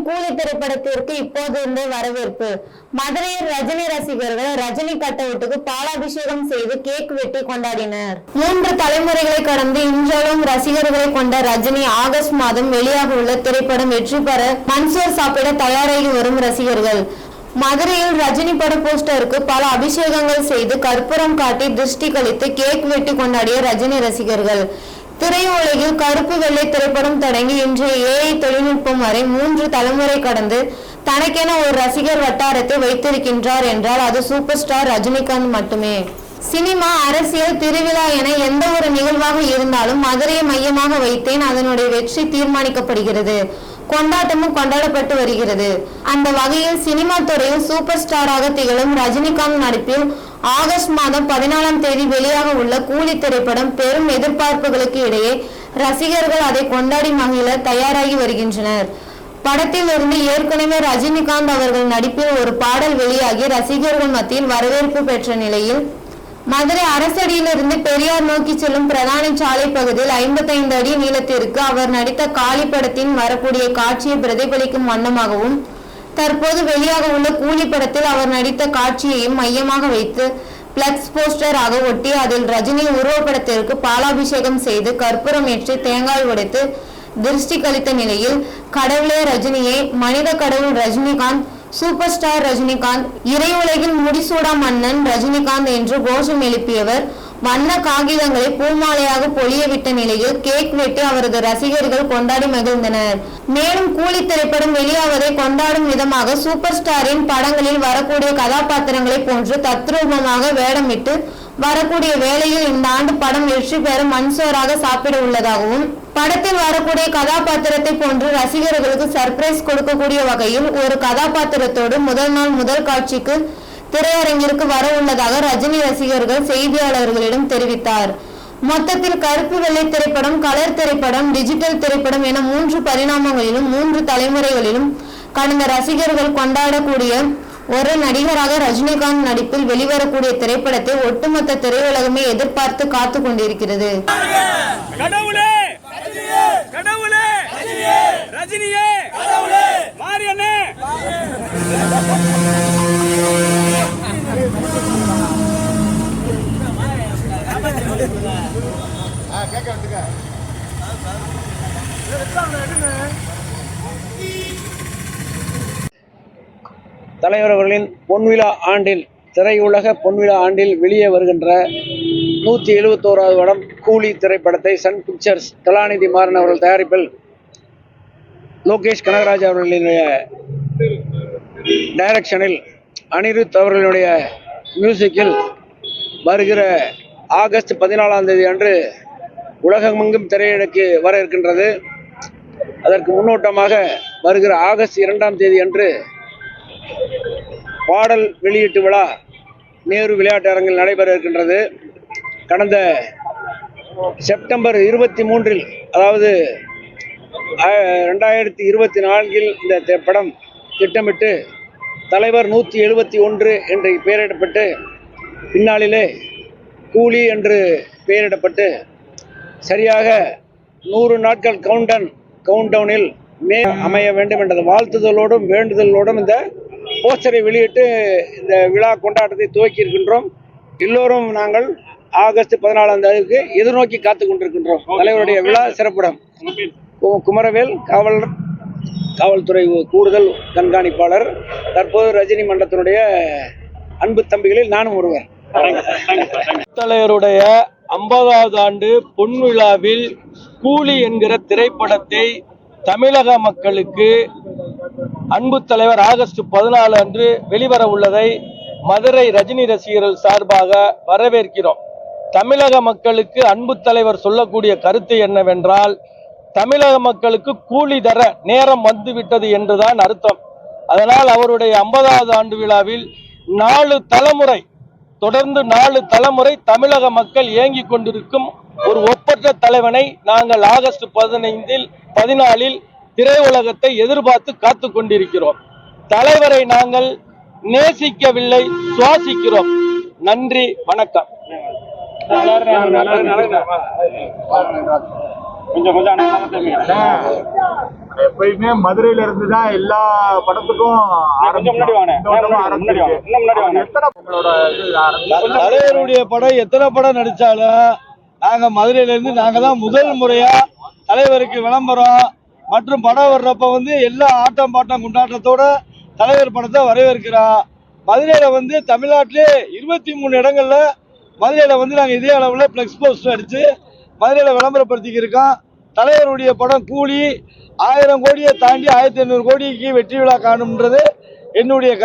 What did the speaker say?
ரஜினியின் கூலி திரைப்படத்திற்கு இப்போதிருந்து வரவேற்பு. மதுரையில் ரஜினி ரசிகர்கள் ரஜினி கட்டவுட்டுக்கு பாலாபிஷேகம் செய்து கேக் வெட்டி கொண்டாடினர். மூன்று தலைமுறைகளை கடந்து இன்றளவும் ரசிகர்களை கொண்ட ரஜினி ஆகஸ்ட் மாதம் வெளியாக உள்ள திரைப்படம் வெற்றி பெற மன்சூர் சாப்பிட தயாராகி வரும் ரசிகர்கள். மதுரையில் ரஜினி பட போஸ்டருக்கு பல அபிஷேகங்கள் செய்து கற்பூரம் காட்டி திருஷ்டி கழித்து கேக் வெட்டி கொண்டாடிய ரஜினி ரசிகர்கள். திரையுலகில் கருப்பு வெள்ளை திரைப்படம் தொடங்கி இன்றைய ஏஐ தொழில்நுட்பம் வரை மூன்று தலைமுறை கடந்து தனக்கென ஒரு ரசிகர் வட்டாரத்தை வைத்திருக்கின்றார் என்றால் அது சூப்பர் ஸ்டார் ரஜினிகாந்த் மட்டுமே. சினிமா அரசியல் திருவிழா என எந்த ஒரு நிகழ்வாக இருந்தாலும் மதுரையை மையமாக வைத்தேன் அதனுடைய வெற்றி தீர்மானிக்கப்படுகிறது. கொண்டாட்டமும் கொண்டாடப்பட்டு வருகிறது. அந்த வகையில் சினிமா துறையில் சூப்பர் ஸ்டாராக திகழும் ரஜினிகாந்த் நடிப்பில் ஆகஸ்ட் மாதம் பதினாலாம் தேதி வெளியாக உள்ள கூலி திரைப்படம் பெரும் எதிர்பார்ப்புகளுக்கு இடையே ரசிகர்கள் அதை கொண்டாடி மகிழ தயாராகி வருகின்றனர். படத்தில் இருந்து ஏற்கனவே ரஜினிகாந்த் அவர்கள் நடிப்பில் ஒரு பாடல் வெளியாகி ரசிகர்கள் மத்தியில் வரவேற்பு பெற்ற நிலையில் மதுரை அரசடியிலிருந்து பெரியார் நோக்கி செல்லும் பிரதான சாலை பகுதியில் 55 அடி நீளத்திற்கு அவர் நடித்த காளி படத்தின் வரக்கூடிய காட்சியை பிரதிபலிக்கும் வண்ணமாகவும் தற்போது வெளியாக உள்ள கூலி படத்தில் அவர் நடித்த காட்சியையும் மையமாக வைத்து பிளக்ஸ் போஸ்டராக ஒட்டி அதில் ரஜினி உருவப்படத்திற்கு பாலாபிஷேகம் செய்து கற்பூரம் ஏற்றி தேங்காய் உடைத்து திருஷ்டி கழித்த நிலையில் கடவுளே ரஜினியை மனித கடவுள் ரஜினிகாந்த் சூப்பர் ஸ்டார் ரஜினிகாந்த் இறையுலகில் முடிசூடா மன்னன் ரஜினிகாந்த் என்று கோஷம் எழுப்பியவர் வண்ண காகிதங்களை பூமாலையாக பொழிய விட்ட நிலையில் கேக் வெட்டி அவரது ரசிகர்கள் கொண்டாடி மகிழ்ந்தனர். மேலும் கூலி திரைப்படம் வெளியாவதை கொண்டாடும் விதமாக சூப்பர் ஸ்டாரின் படங்களில் வரக்கூடிய கதாபாத்திரங்களை போன்று தத்ரூபமாக வேடமிட்டு வரக்கூடிய வேளையில் இந்த ஆண்டு படம் வெற்றி பெற மன்சோராக சாப்பிட உள்ளதாகவும் படத்தில் வரக்கூடிய கதாபாத்திரத்தை போன்று ரசிகர்களுக்கு சர்ப்ரைஸ் கொடுக்கக்கூடிய வகையில் ஒரு கதாபாத்திரத்தோடு முதல் நாள் முதல் காட்சிக்கு திரையரங்கிற்கு வர உள்ளதாக ரஜினி ரசிகர்கள் செய்தியாளர்களிடம் தெரிவித்தார். மொத்தத்தில் கருப்பு வெள்ளை திரைப்படம் கலர் திரைப்படம் டிஜிட்டல் திரைப்படம் என மூன்று பரிணாமங்களிலும் மூன்று தலைமுறைகளிலும் கடந்த ரசிகர்கள் கொண்டாடக்கூடிய ஒரு நடிகராக ரஜினிகாந்த் நடிப்பில் வெளிவரக்கூடிய திரைப்படத்தை ஒட்டுமொத்த திரையுலகமே எதிர்பார்த்து காத்து கொண்டிருக்கிறது. கடவுளே! கடவுளே! ரஜினியே! மாரியண்ணே தலைவர் அவர்களின் பொன்விழா ஆண்டில் திரையுலக பொன்விழா ஆண்டில் வெளியே வருகின்ற நூற்றி எழுபத்தோராவது வடம் கூலி திரைப்படத்தை சன் பிக்சர்ஸ் கலாநிதி மாறன் அவர்கள் தயாரிப்பில் லோகேஷ் கனகராஜ் அவர்களினுடைய டைரக்ஷனில் அனிருத் அவர்களுடைய மியூசிக்கில் வருகிற ஆகஸ்ட் பதினாலாம் தேதி அன்று உலகமெங்கும் திரையிடக்கு வர இருக்கின்றது. அதற்கு முன்னோட்டமாக வருகிற ஆகஸ்ட் இரண்டாம் தேதி அன்று பாடல் வெளியீட்டு விழா நேரு விளையாட்டு அரங்கில் நடைபெற இருக்கின்றது. கடந்த செப்டம்பர் இருபத்தி மூன்றில் அதாவது ரெண்டாயிரத்தி இருபத்தி நான்கில் இந்த படம் திட்டமிட்டு தலைவர் நூற்றி எழுபத்தி ஒன்று என்று பெயரிடப்பட்டு பின்னாளிலே கூலி என்று பெயரிடப்பட்டு சரியாக நூறு நாட்கள் கவுண்டன் கவுண்டவுனில் மே அமைய வேண்டும் என்ற வாழ்த்துதலோடும் வேண்டுதலோடும் இந்த போஸ்டரை வெளியிட்டு இந்த விழா கொண்டாட்டத்தை துவக்கி இருக்கின்றோம். எல்லோரும் நாங்கள் ஆகஸ்ட் பதினாலாம் தேதிக்கு எதிர்நோக்கி காத்து கொண்டிருக்கின்றோம். தலைவருடைய விழா சிறப்பிடம். கு- குமரவேல் காவல் காவல்துறை கூடுதல் கண்காணிப்பாளர் தற்போது ரஜினி மன்றத்தினுடைய அன்பு தம்பிகளில் நானும் ஒருவர். தலைவருடைய ஐம்பதாவது ஆண்டு பொன்விழாவில் கூலி என்கிற திரைப்படத்தை தமிழக மக்களுக்கு அன்பு தலைவர் ஆகஸ்ட் பதினாலு அன்று வெளிவர உள்ளதை மதுரை ரஜினி ரசிகர்கள் சார்பாக வரவேற்கிறோம். தமிழக மக்களுக்கு அன்பு தலைவர் சொல்லக்கூடிய கருத்து என்னவென்றால் தமிழக மக்களுக்கு கூலி தர நேரம் வந்துவிட்டது என்றுதான் அர்த்தம். அதனால் அவருடைய ஐம்பதாவது ஆண்டு விழாவில் நாலு தலைமுறை தொடர்ந்து நாலு தலைமுறை தமிழக மக்கள் ஏங்கிக் கொண்டிருக்கும் ஒரு ஒப்பற்ற தலைவனை நாங்கள் ஆகஸ்ட் பதினைந்தில் பதினாலில் திரையுலகத்தை எதிர்பார்த்து காத்து கொண்டிருக்கிறோம். தலைவரை நாங்கள் நேசிக்கவில்லை சுவாசிக்கிறோம். நன்றி வணக்கம். கொஞ்சம் கொஞ்சம் எப்பயுமே மதுரையில இருந்து தான் எல்லா படத்துக்கும் தலைவருடைய படம் எத்தனை படம் நடிச்சாலும் நாங்க மதுரையில இருந்து நாங்க தான் முதல் முறையா தலைவருக்கு விளம்பரம் மற்றும் படம் வர்றப்ப வந்து எல்லா ஆட்டம் பாட்டம் கொண்டாட்டத்தோட தலைவர் படத்தை வரவேற்கிறோம் மதுரையில வந்து தமிழ்நாட்டிலே இருபத்தி மூணு இடங்கள்ல மதுரையில வந்து நாங்க இதே அளவுல பிளெக்ஸ் போஸ்டர் அடிச்சு மதுரையில விளம்பரப்படுத்திக்கிட்டு இருக்கோம் தலைவருடைய படம் கூலி ஆயிரம் கோடியை தாண்டி ஆயிரத்தி ஐநூறு கோடிக்கு வெற்றி விழா காணும்ன்றது என்னுடைய கருத்து.